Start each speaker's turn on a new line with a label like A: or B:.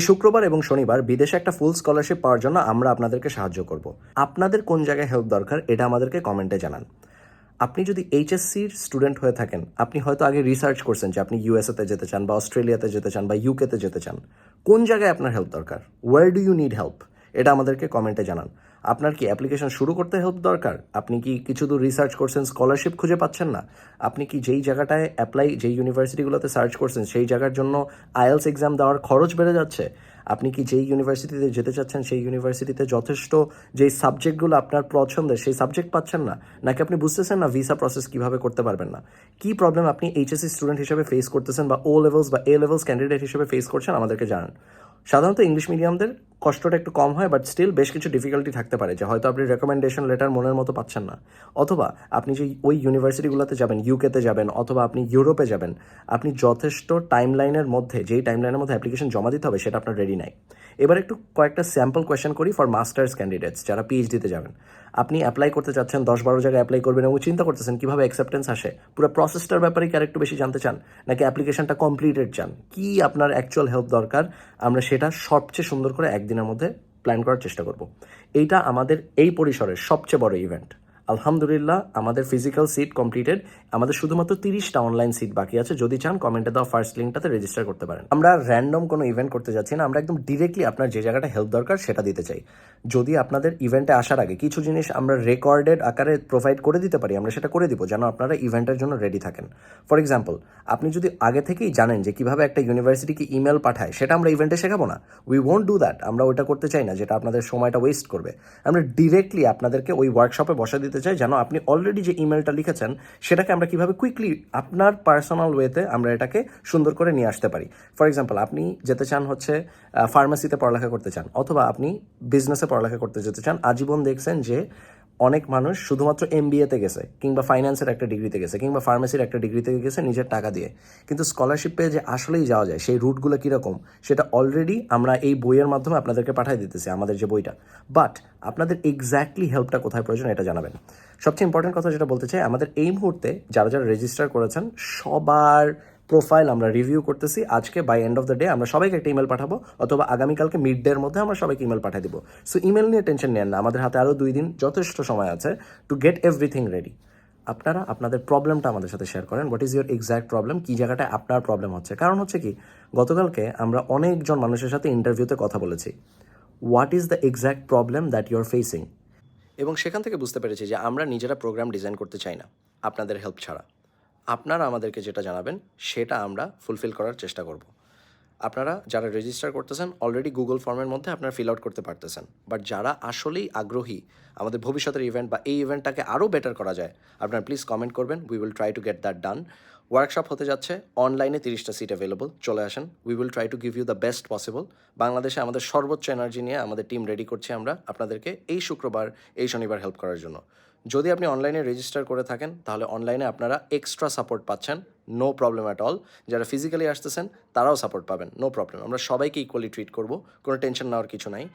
A: শুক্রবার এবং শনিবার বিদেশে একটা ফুল স্কলারশিপ পাওয়ার জন্য আমরা আপনাদেরকে সাহায্য করব। আপনাদের কোন জায়গায় হেল্প দরকার এটা আমাদেরকে কমেন্টে জানান। আপনি যদি এইচএসসির স্টুডেন্ট হয়ে থাকেন, আপনি হয়তো আগে রিসার্চ করছেন যে আপনি ইউএসএতে যেতে চান বা অস্ট্রেলিয়াতে যেতে চান বা ইউকেতে যেতে চান। কোন জায়গায় আপনার হেল্প দরকার? Where do you need help এটা আমাদেরকে কমেন্টে জানান। আপনার কি অ্যাপ্লিকেশন শুরু করতে হেল্প দরকার? আপনি কি কিছু দূর রিসার্চ করছেন স্কলারশিপ খুঁজে পাচ্ছেন না? আপনি কি যেই জায়গাটায় অ্যাপ্লাই যেই ইউনিভার্সিটিগুলোতে সার্চ করছেন, সেই জায়গার জন্য আইএলস এক্সাম দেওয়ার খরচ বেড়ে যাচ্ছে? আপনি কি যেই ইউনিভার্সিটিতে যেতে চাচ্ছেন, সেই ইউনিভার্সিটিতে যথেষ্ট যেই সাবজেক্টগুলো আপনার পছন্দের, সেই সাবজেক্ট পাচ্ছেন না? নাকি আপনি বুঝতেছেন না ভিসা প্রসেস কীভাবে করতে পারবেন না? কি প্রবলেম আপনি এইচএসসি স্টুডেন্ট হিসেবে ফেস করতেছেন বা ও লেভেলস বা এ লেভেলস ক্যান্ডিডেট হিসেবে ফেস করছেন, আমাদেরকে জানান। সাধারণত ইংলিশ মিডিয়ামদের কষ্টটা একটু কম হয় বাট স্টিল বেশ কিছু ডিফিকাল্টি থাকতে পারে যে হয়তো আপনি রেকমেন্ডেশন লেটার মনের মতো পাচ্ছেন না। অথবা আপনি যে ওই ইউনিভার্সিটিগুলোতে যাবেন ইউকেতে যাবেন, অথবা আপনি ইউরোপে যাবেন, আপনি যথেষ্ট টাইম লাইনের মধ্যে, যেই টাইম লাইনের মধ্যে অ্যাপ্লিকেশন জমা দিতে হবে সেটা আপনার রেডি নাই। এবার একটু কয়েকটা স্যাম্পল কোয়েশ্চেন করি ফর মাস্টার্স ক্যান্ডিডেটস যারা পিএইচডিতে যাবেন। আপনি অ্যাপ্লাই করতে চাচ্ছেন, দশ বারো জায়গায় অ্যাপ্লাই করবেন এবং চিন্তা করতেছেন কীভাবে অ্যাকসেপ্টেন্স আসে, পুরো প্রসেসটার ব্যাপারে কি আরেকটু বেশি জানতে চান, নাকি অ্যাপ্লিকেশনটা কমপ্লিটেড চান, কি আপনার অ্যাকচুয়াল হেল্প দরকার, আমরা সেটা সবচেয়ে সুন্দর করে একদিনের মধ্যে প্ল্যান করার চেষ্টা করব। এইটা আমাদের এই পরিসরের সবচেয়ে বড় ইভেন্ট আলহামদুলিল্লাহ, আমাদের ফিজিক্যাল সিট কমপ্লিটেড আমাদের শুধুমাত্র তিরিশটা অনলাইন সিট বাকি আছে। যদি চান কমেন্টে দেওয়া ফার্স্ট লিঙ্কটাতে রেজিস্টার করতে পারেন। আমরা র্যান্ডম কোনো ইভেন্ট করতে যাচ্ছি না। আমরা একদম ডিরেক্টলি আপনার যে জায়গাটা হেল্প দরকার, সেটা দিতে চাই। যদি আপনাদের ইভেন্টে আসার আগে কিছু জিনিস আমরা রেকর্ডেড আকারে প্রোভাইড করে দিতে পারি, আমরা সেটা করে দিব যেন আপনারা ইভেন্টের জন্য রেডি থাকেন। ফর এক্সাম্পল আপনি যদি আগে থেকেই জানেন যে কীভাবে একটা ইউনিভার্সিটিকে ইমেল পাঠায়, সেটা আমরা ইভেন্টে শেখাবো না। উই ওয়ন্ট ডু দ্যাট আমরা ওইটা করতে চাই না, যেটা আপনাদের সময়টা ওয়েস্ট করবে। আমরা ডিরেক্টলি আপনাদেরকে ওই ওয়ার্কশপে বসা দিতে চাই যেন আপনি অলরেডি যে ইমেলটা লিখেছেন, সেটাকে আমরা কীভাবে কুইকলি আপনার পার্সোনাল ওয়েতে আমরা এটাকে সুন্দর করে নিয়ে আসতে পারি। ফর এক্সাম্পল আপনি যেতে চান হচ্ছে ফার্মাসিতে পড়ালেখা করতে চান, অথবা আপনি বিজনেসে পড়ালেখা করতে যেতে চান, আজীবন দেখছেন যে অনেক মানুষ শুধুমাত্র এম তে গেছে, কিংবা ফাইন্যান্সের একটা ডিগ্রিতে গেছে, কিংবা ফার্মেসির একটা ডিগ্রিতে গেছে নিজের টাকা দিয়ে। কিন্তু স্কলারশিপ পেয়ে যে আসলেই যাওয়া যায়, সেই রুটগুলো কীরকম, সেটা অলরেডি আমরা এই বইয়ের মাধ্যমে আপনাদেরকে পাঠিয়ে দিতেছি, আমাদের যে বইটা। বাট আপনাদের এক্স্যাক্টলি হেল্পটা কোথায় প্রয়োজন এটা জানাবেন। সবচেয়ে ইম্পর্টেন্ট কথা যেটা বলতে চাই, আমাদের এই মুহূর্তে যারা যারা রেজিস্টার করেছেন, সবার প্রোফাইল আমরা রিভিউ করতেছি, আজকে by end of the day আমরা সবাইকে একটা ইমেল পাঠাবো, অথবা আগামীকালকে মিড ডের মধ্যে আমরা সবাইকে ইমেল পাঠিয়ে দিব। সো ইমেল নিয়ে টেনশন নেন না, আমাদের হাতে আরও দুই দিন যথেষ্ট সময় আছে টু গেট এভরিথিং রেডি আপনারা আপনাদের প্রবলেমটা আমাদের সাথে শেয়ার করেন what is your exact problem কী জায়গাটায় আপনার প্রবলেম হচ্ছে? কারণ হচ্ছে কি, গতকালকে আমরা অনেকজন মানুষের সাথে ইন্টারভিউতে কথা বলেছি। What is the exact problem that you are facing এবং সেখান থেকে বুঝতে পেরেছি যে আমরা নিজেরা প্রোগ্রাম ডিজাইন করতে চাই না, আপনাদের হেল্প ছাড়া। আপনারা আমাদেরকে যেটা জানাবেন, সেটা আমরা ফুলফিল করার চেষ্টা করব। আপনারা যারা রেজিস্টার করতেছেন অলরেডি গুগল ফর্মের মধ্যে আপনারা ফিল আউট করতে পারতেছেন। বাট যারা আসলেই আগ্রহী আমাদের ভবিষ্যতের ইভেন্ট বা এই ইভেন্টটাকে আরও বেটার করা যায়, আপনারা প্লিজ কমেন্ট করবেন। We will try to get that done workshop হতে যাচ্ছে অনলাইনে তিরিশটা সিট অ্যাভেলেবল চলে আসেন। We will try to give you the best possible বাংলাদেশে আমাদের সর্বোচ্চ এনার্জি নিয়ে আমাদের টিম রেডি করছি আমরা আপনাদেরকে এই শুক্রবার, এই শনিবার হেল্প করার জন্য। যদি আপনি অনলাইনে রেজিস্টার করে থাকেন, তাহলে অনলাইনে আপনারা এক্সট্রা সাপোর্ট পাচ্ছেন। নো প্রবলেম অ্যাট অল যারা ফিজিক্যালি আসতেছেন, তারাও সাপোর্ট পাবেন। নো প্রবলেম আমরা সবাইকে ইকুয়ালি ট্রিট করব। কোনো টেনশন নেওয়ার কিছু নাই।